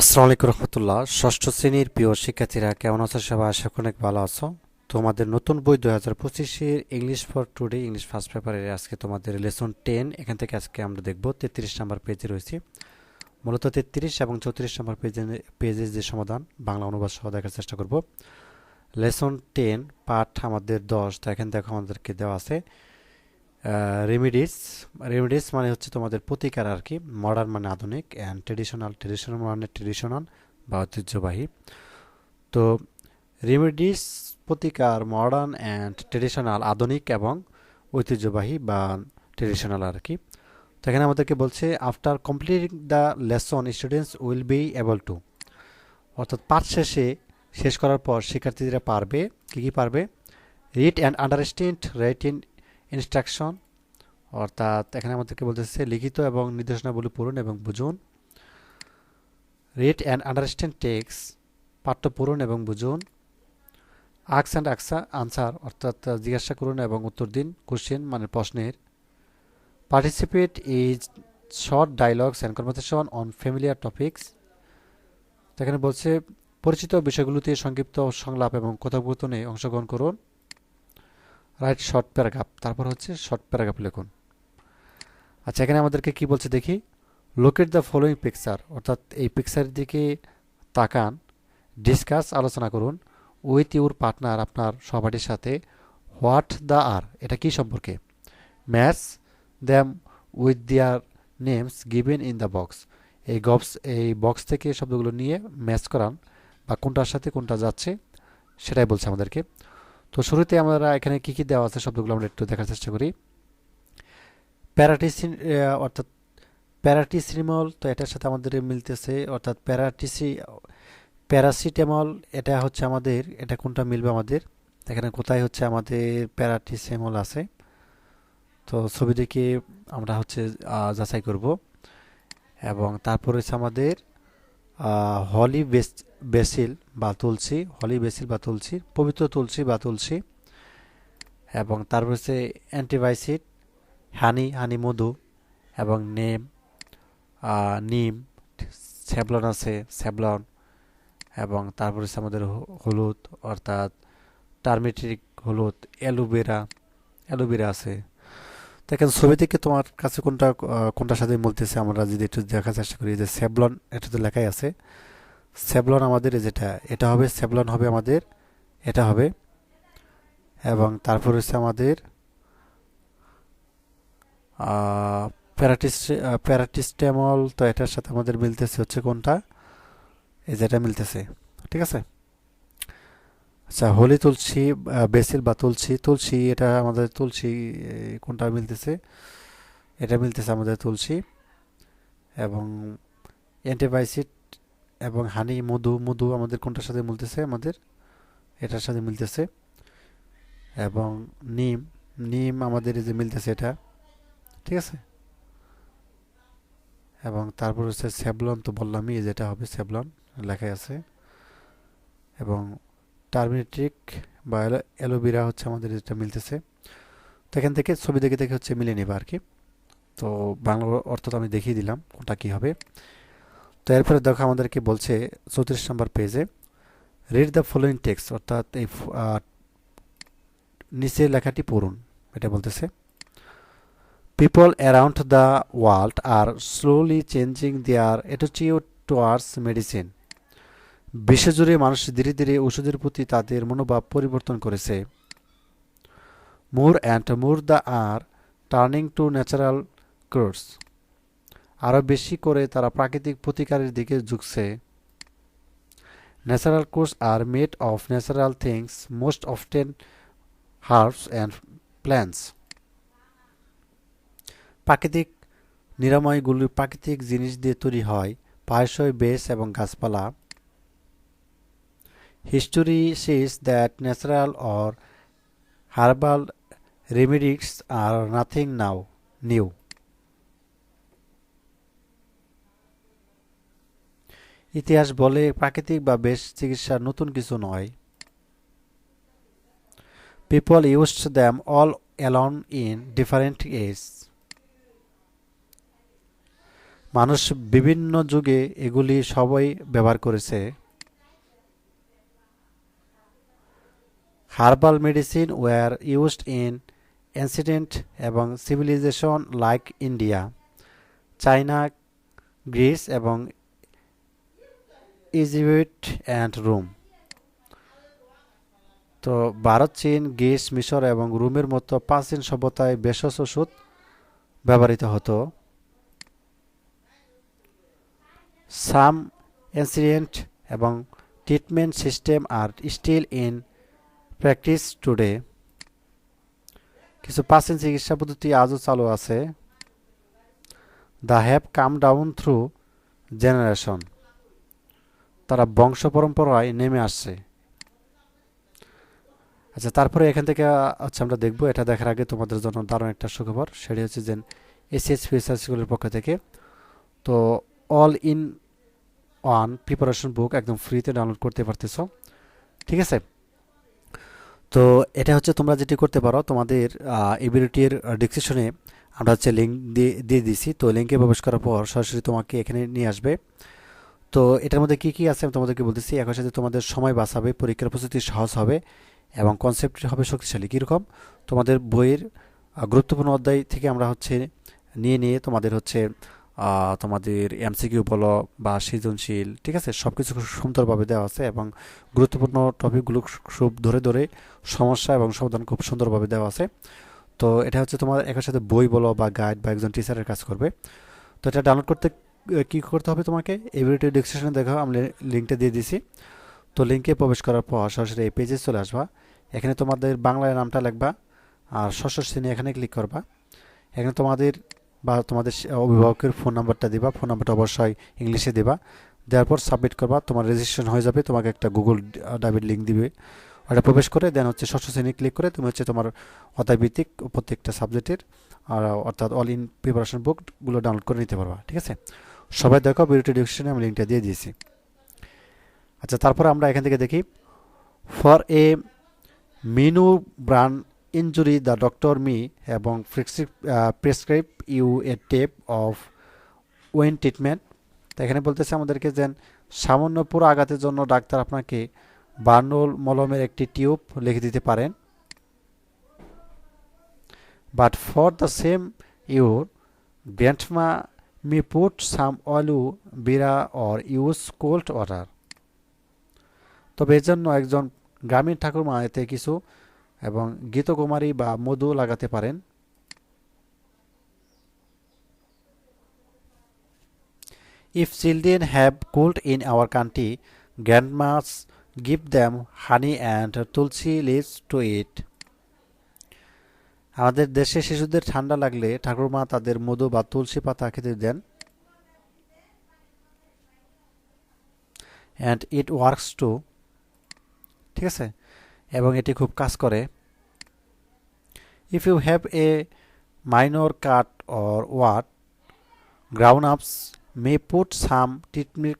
আসসালামু আলাইকুম রহমতুল্লাহ। ষষ্ঠ শ্রেণির প্রিয় শিক্ষার্থীরা, কেমন আছো সবাই? আশা অনেক ভালো আছো। তোমাদের নতুন বই দুই হাজার পঁচিশের English for today English first পেপারের আজকে তোমাদের লেসন টেন এখান থেকে আজকে আমরা দেখব তেত্রিশ নম্বর পেজে রয়েছে। মূলত তেত্রিশ এবং চৌত্রিশ নম্বর পেজে পেজের যে সমাধান, বাংলা অনুবাদ সহ দেখার চেষ্টা করব। লেসন টেন পাঠ আমাদের দশ, তো এখানে দেখো আমাদেরকে দেওয়া আছে। রেমিডিস রেমিডিস মানে হচ্ছে তোমাদের প্রতিকার আর কি মডার্ন মানে আধুনিক অ্যান্ড ট্রেডিশনাল ট্রেডিশনাল মানে ট্রেডিশনাল বা ঐতিহ্যবাহী। তো রেমিডিস প্রতিকার মডার্ন অ্যান্ড ট্রেডিশনাল আধুনিক এবং ঐতিহ্যবাহী বা ট্রেডিশনাল আর কি। তো এখানে আমাদেরকে বলছে after completing the lesson students will be able to অর্থাৎ পাঠ শেষে, শেষ করার পর শিক্ষার্থীরা পারবে, কী কী পারবে? Read and understand written instruction অর্থাৎ এখানে আমাদেরকে বলতেছে লিখিত এবং নির্দেশনাবলী পড়ুন এবং বুঝুন। রিড অ্যান্ড আন্ডারস্ট্যান্ড টেক্স পাঠ্য পড়ুন এবং বুঝুন। আক্স অ্যান্ড আকসা আনসার অর্থাৎ জিজ্ঞাসা করুন এবং উত্তর দিন কোশ্চেন মানে প্রশ্নের। Participate is short dialogues and conversation on familiar topics এখানে বলছে, পরিচিত বিষয়গুলোতে সংক্ষিপ্ত সংলাপ এবং কথোপকথনে অংশগ্রহণ করুন। রাইট শর্ট প্যারাগ্রাফ তারপর হচ্ছে শর্ট প্যারাগ্রাফ লিখুন। আচ্ছা এখানে আমাদেরকে কি বলছে দেখি। লোকেট দ্য ফলোয়িং পিকচার অর্থাৎ এই পিকচারের দিকে তাকান। ডিসকাস আলোচনা করুন। উইথ ইউর পার্টনার আপনার সহপাঠীর সাথে। হোয়াট দ্য আর এটা কি সম্পর্কে? Match them with their names given in the box এই গবস এই বক্স থেকে শব্দগুলো নিয়ে ম্যাচ করান। বা কোনটার সাথে কোনটা যাচ্ছে, সেটাই বলছে আমাদেরকে। তো শুরুতে আমরা এখানে কি কি দেওয়া আছে শব্দগুলো আমরা একটু দেখার চেষ্টা করি। প্যারাটিসিন অর্থাৎ প্যারাটিসিমল তো এটার সাথে আমাদের মিলতেছে, অর্থাৎ প্যারাটিসি, প্যারাসিটামল, এটা হচ্ছে আমাদের, এটা কোনটা মিলবে আমাদের? এখানে কোথায় হচ্ছে আমাদের প্যারাটিসিমল আছে? তো ছবি দেখে আমরা হচ্ছে যাচাই করব। এবং তারপর হচ্ছে আমাদের হলি বেস, বেসিল বা তুলসী, হলি বেসিল বা তুলসী, পবিত্র তুলসী বা তুলসী, এবং তারপর হচ্ছে অ্যান্টিবায়োটিক হানি হানি মধু, এবং নেম নিম, স্যাবলন আছে, স্যাবলন, এবং তারপর হচ্ছে আমাদের হলুদ, অর্থাৎ টার্মেটিক হলুদ, অ্যালোভেরা অ্যালোভেরা আছে। দেখেন ছবি থেকে তোমার কাছে কোনটা কোনটার সাথে বলতেছে আমরা যদি একটু দেখার চেষ্টা করি যে স্যাবলন এটা তো লেখাই আছে। স্যাবলন আমাদের যেটা, এটা হবে স্যাবলন হবে আমাদের, এটা হবে। এবং তারপর হচ্ছে আমাদের প্যারাটিস প্যারাটিস্টেমল, তো এটার সাথে আমাদের মিলতেছে হচ্ছে কোনটা? এই যেটা মিলতেছে, ঠিক আছে? আচ্ছা হোলি তুলসী বেসিল বা তুলসী তুলসী এটা আমাদের তুলসী কোনটা মিলতেছে? এটা মিলতেছে আমাদের তুলসী এবং অ্যান্টিবায়োটিক এবং হানি, মধু মধু আমাদের কোনটার সাথে মিলতেছে? আমাদের এটার সাথে মিলতেছে এবং নিম নিম আমাদের যে মিলতেছে এটা, ঠিক আছে? এবং তারপর হচ্ছে স্যাবলন তো বললামই যেটা হবে স্যাবলন লেখাই আছে এবং টার্মেটিক বা অ্যালোভেরা হচ্ছে আমাদের যেটা মিলতেছে। তো এখান থেকে ছবি দেখে দেখে হচ্ছে মিলে নেবে আর কি তো বাংলা অর্থ তো আমি দেখিয়ে দিলাম কোনটা কী হবে। তো এরপরে দেখো আমাদেরকে বলছে চৌত্রিশ নম্বর পেজে রিড দ্য ফলোয়িং টেক্সট অর্থাৎ এই নিচের লেখাটি পড়ুন, এটা বলতেছে। People around the world are slowly changing their attitude towards medicine বিশ্বজুড়ে মানুষ ধীরে ধীরে ওষুধের প্রতি তাদের মনোভাব পরিবর্তন করেছে। More and more they are turning to natural cures আরও বেশি করে তারা প্রাকৃতিক প্রতিকারের দিকে ঝুঁকছে। Natural cures are made of natural things most often herbs and plants প্রাকৃতিক নিরাময়গুলি প্রাকৃতিক জিনিস দিয়ে তৈরি হয় প্রায়শই বেশ এবং গাছপালা। History says that natural or herbal remedies are nothing now, new. ইতিহাস বলে প্রাকৃতিক বা বেশ চিকিৎসা নতুন কিছু নয়। People used them all along in different age মানুষ বিভিন্ন যুগে এগুলি সবাই ব্যবহার করেছে। Herbal medicine were used in ancient এবং civilisation like India, China, Greece এবং ইজিপ্ট অ্যান্ড রোম। তো ভারত, চীন, গ্রিস, মিশর এবং রোমের মতো প্রাচীন সভ্যতায় ভেষজ ওষুধ ব্যবহৃত হতো। সাম এনসিডেন্ট এবং treatment system are still in practice today কিছু প্রাচীন চিকিৎসা পদ্ধতি আজও চালু আছে। They have come down through generation তারা বংশ পরম্পরায় নেমে আসছে। আচ্ছা তারপরে এখান থেকে আচ্ছা আমরা দেখব। এটা দেখার আগে তোমাদের জন্য দারুণ একটা সুখবর। সেটি হচ্ছে যে এসিএস ফিউচার স্কুলের পক্ষ থেকে তো all in one preparation book একদম ফ্রিতে ডাউনলোড করতে পারতেছ। ঠিক আছে? তো এটা হচ্ছে তোমরা যেটি করতে পারো, তোমাদের এবিলিটির ডিসক্রিপশনে আমরা হচ্ছে লিঙ্ক দিয়ে দিয়ে দিছি। তো লিঙ্কে প্রবেশ করার পর সরাসরি তোমাকে এখানে নিয়ে আসবে। তো এটার মধ্যে কী কী আছে আমি তোমাদেরকে বলতেছি। একই সাথে তোমাদের সময় বাঁচাবে, পরীক্ষার প্রস্তুতি সহজ হবে এবং কনসেপ্টটি হবে শক্তিশালী। কীরকম? তোমাদের বইয়ের গুরুত্বপূর্ণ অধ্যায় থেকে আমরা হচ্ছে নিয়ে নিয়ে তোমাদের হচ্ছে তোমাদের এমসিকিউ বলো বা সৃজনশীল, ঠিক আছে? সব কিছু খুব সুন্দরভাবে দেওয়া আছে এবং গুরুত্বপূর্ণ টপিকগুলো খুব ধরে ধরে সমস্যা এবং সমাধান খুব সুন্দরভাবে দেওয়া আছে। তো এটা হচ্ছে তোমার একের সাথে বই বলো বা গাইড বা একজন টিচারের কাজ করবে। তো এটা ডাউনলোড করতে কী করতে হবে তোমাকে? এভিডিও ডিসক্রিপশনে দেখো, আমি লিঙ্কটা দিয়ে দিছি। তো লিঙ্কে প্রবেশ করার পর সরাসরি এই পেজে চলে আসবা। এখানে তোমাদের বাংলায় নামটা লিখবা আর ষষ্ঠ শ্রেণি এখানে ক্লিক করবা। এখানে তোমাদের বা তোমাদের অভিভাবকের ফোন নাম্বারটা দিবা ফোন নাম্বারটা অবশ্যই ইংলিশে দিবা। দেওয়ার পর সাবমিট করবা, তোমার রেজিস্ট্রেশন হয়ে যাবে, তোমাকে একটা গুগল ড্রাইভের লিঙ্ক দিবে। ওটা প্রবেশ করে দেন হচ্ছে ষষ্ঠ শ্রেণি ক্লিক করে তুমি হচ্ছে তোমার অধ্যায়ভিত্তিক প্রত্যেকটা সাবজেক্টের আর অর্থাৎ অল ইন প্রিপারেশন বুকগুলো ডাউনলোড করে নিতে পারবা, ঠিক আছে? সবাই দেখো ভিডিওটি ডিসক্রিপশনে আমি লিঙ্কটা দিয়ে দিয়েছি। আচ্ছা তারপর আমরা এখান থেকে দেখি for a minor burn injury the doctor may এবং prescribe you a tape of when treatment এখানে বলতেছে আমাদেরকে যে, সামান্য পুরো আঘাতের জন্য ডাক্তার আপনাকে বার্নোল মলমের একটি টিউব লিখে দিতে পারেন। But for the same your grandma me put some aloe vera or use cold water তবে এর জন্য একজন গ্রামীণ ঠাকুরমা এতে কিছু এবং গীতকুমারী বা মধু লাগাতে পারেন। If children have cold in our country grandmas give them honey and tulsi leaves to eat আমাদের দেশে শিশুদের ঠান্ডা লাগলে ঠাকুরমা তাদের মধু বা তুলসী পাতা খেতে দেন। অ্যান্ড ইট ওয়ার্কস টু ঠিক আছে? এবং এটি খুব কাজ করে। If you have a minor cut or wound grown ups may put some turmeric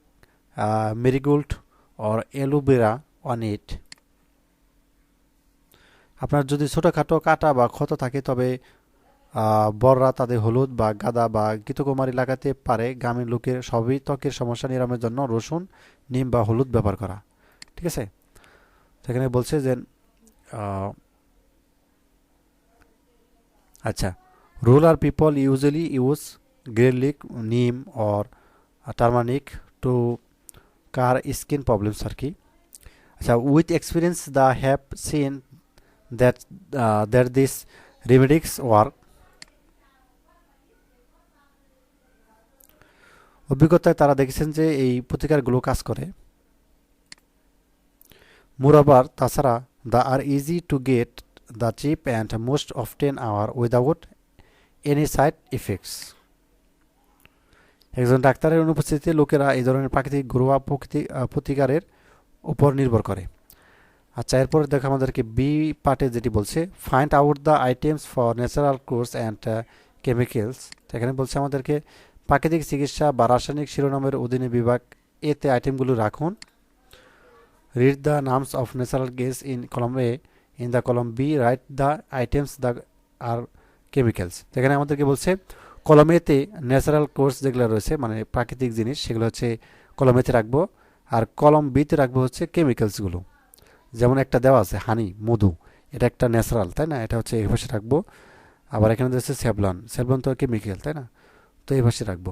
marigold or aloe vera on it আপনার যদি ছোটোখাটো কাটা বা ক্ষত থাকে, তবে বড়রা তাদের হলুদ বা গাদা বা গীতকুমারী লাগাতে পারে। গ্রামীণ লোকের সবই ত্বকের সমস্যা নিরাময়ের জন্য রসুন, নিম বা হলুদ ব্যবহার করা। ঠিক আছে? সেখানে বলছে যে আচ্ছা rural people usually use garlic neem or turmeric to cure skin problems আর কি আচ্ছা with experience they have seen that that this remedies work অভিজ্ঞতায় তারা দেখেছেন যে এই প্রতিকারগুলো কাজ করে। মোরাবার তাছাড়া they are easy to get the cheap and most often are without any side effects একজন ডাক্তারের অনুপস্থিতিতে লোকেরা এই ধরনের প্রাকৃতিক ঘরোয়া প্রতিকারের উপর নির্ভর করে। আচ্ছা এরপরে দেখো আমাদেরকে বি পার্টে যেটি বলছে find out the items for natural cures and chemicals এখানে বলছে আমাদেরকে প্রাকৃতিক চিকিৎসা বা রাসায়নিক শিরোনামের অধীনে বিভাগ এতে আইটেমগুলো রাখুন। Read the names of natural cures in column A in the column B write the items that are chemicals এখানে আমাদেরকে বলছে কলমেতে ন্যাচারাল কোর্স যেগুলো রয়েছে মানে প্রাকৃতিক জিনিস, সেগুলো হচ্ছে কলমেতে রাখব, আর কলম বিতে রাখব হচ্ছে কেমিক্যালসগুলো যেমন একটা দেওয়া আছে হানি মধু, এটা একটা ন্যাচারাল তাই না? এটা হচ্ছে এই পাশে রাখব। আবার এখানে রয়েছে স্যাভলন স্যাভলন তো কেমিক্যাল তাই না? তো এই পাশে রাখব।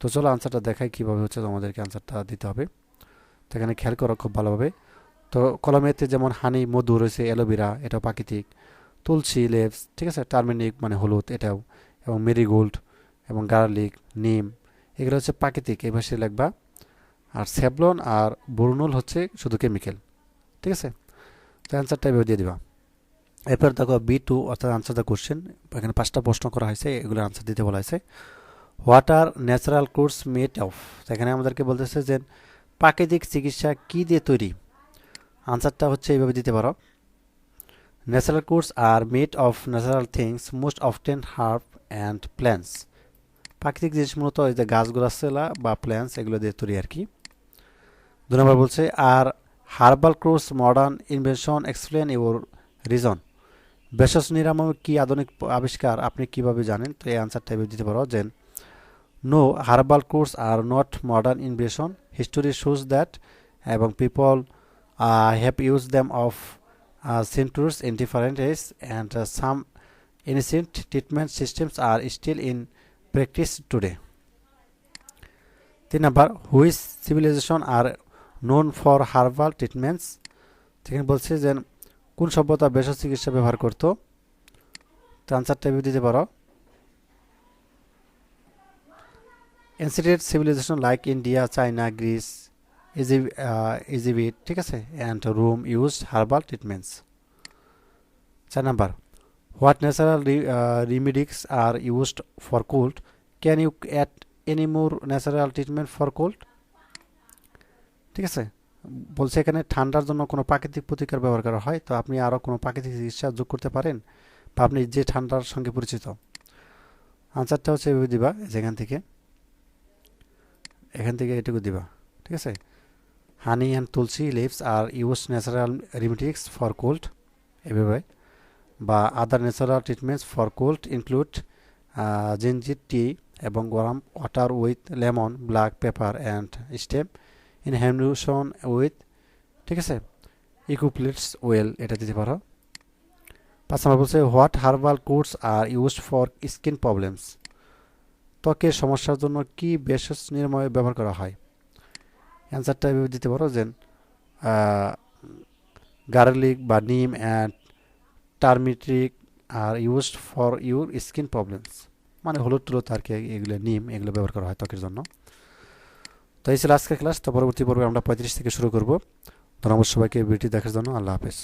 তো চলো আনসারটা দেখাই কীভাবে হচ্ছে তোমাদেরকে আনসারটা দিতে হবে। তো এখানে খেয়াল করো খুব ভালোভাবে। তো কলমেতে যেমন হানি, মধু রয়েছে, অ্যালোভেরা, এটাও প্রাকৃতিক। তুলসী লেভস ঠিক আছে? টার্মেনিক মানে হলুদ, এটাও। এবং মেরিগোল্ড এবং গার্লিক, নিম, এগুলো হচ্ছে প্রাকৃতিক, এই ভাষায় লিখবা। আর স্যাভলন আর বরুণুল হচ্ছে শুধু কেমিক্যাল, ঠিক আছে? তো অ্যান্সারটা এভাবে দিয়ে দিবা। এরপর দেখো বি টু, অর্থাৎ আনসার দ্য কোশ্চেন এখানে পাঁচটা প্রশ্ন করা হয়েছে, এগুলোর আনসার দিতে বলা হয়েছে। What are natural cures made of এখানে আমাদেরকে বলতেছে যে প্রাকৃতিক চিকিৎসা কী দিয়ে তৈরি? আনসারটা হচ্ছে এইভাবে দিতে পারো। Natural cures are made of natural things most often herb and plants প্রাকৃতিক জিনিস মূলত এই যে গাছগুলাছেলা বা প্ল্যান্টস এগুলো দিয়ে তৈরি আর কি। দু নম্বর বলছে, are herbal cures modern invention explain your reason ভেষজ নিরাময় কি আধুনিক আবিষ্কার, আপনি কীভাবে জানেন? তো এই আনসারটা দিতে পারো যে no herbal cures are not modern invention history shows that এবং people have use them of centuries in different ways and uh, some ancient treatment systems are still in practice today. তিন number which civilisation are known for herbal treatments সেখানে বলছে যে কোন সভ্যতা ভেষজ চিকিৎসা ব্যবহার করত তো আনসারটা এভাবে দিতে পারো ancient civilisation like India China Greece Egypt ঠিক আছে and Rome use herbal treatments চার number what natural remedies are used for cold can you add any more natural treatment for cold ঠিক আছে, বলছে এখানে ঠান্ডার জন্য কোনো প্রাকৃতিক প্রতিকার ব্যবহার করা হয়? তো আপনি আরও কোনো প্রাকৃতিক চিকিৎসা যোগ করতে পারেন? বা আপনি যে ঠান্ডার সঙ্গে পরিচিত? আনসারটা হচ্ছে এভাবে দিবা, যেখান থেকে, এখান থেকে এটুকু দিবা, ঠিক আছে? Honey and tulsi leaves are use natural remedies for cold এভাবে। বা other natural treatments for cold include ginger tea এবং গরম water with lemon, black pepper and steam inhalation with, ঠিক আছে, ইকুপ্লিটস ওয়েল এটা দিতে পারো। পাঁচ নম্বর বলছে, what herbal cures are used for skin problems? ত্বকের সমস্যার জন্য কি ভেষজ নিরাময় ব্যবহার করা হয়? অ্যান্সারটা এভাবে দিতে পারো যে গার্লিক বা neem and turmeric are used for your skin problems মানে হলুদ টুলুদ আর কি এগুলো নিম এগুলো ব্যবহার করা হয় ত্বকের জন্য। তো এই ছিল আজকের ক্লাস তো পরবর্তী পর্বে আমরা পঁয়ত্রিশ থেকে শুরু করব। ধন্যবাদ সবাইকে ভিডিওটি দেখার জন্য। আল্লাহ হাফেজ।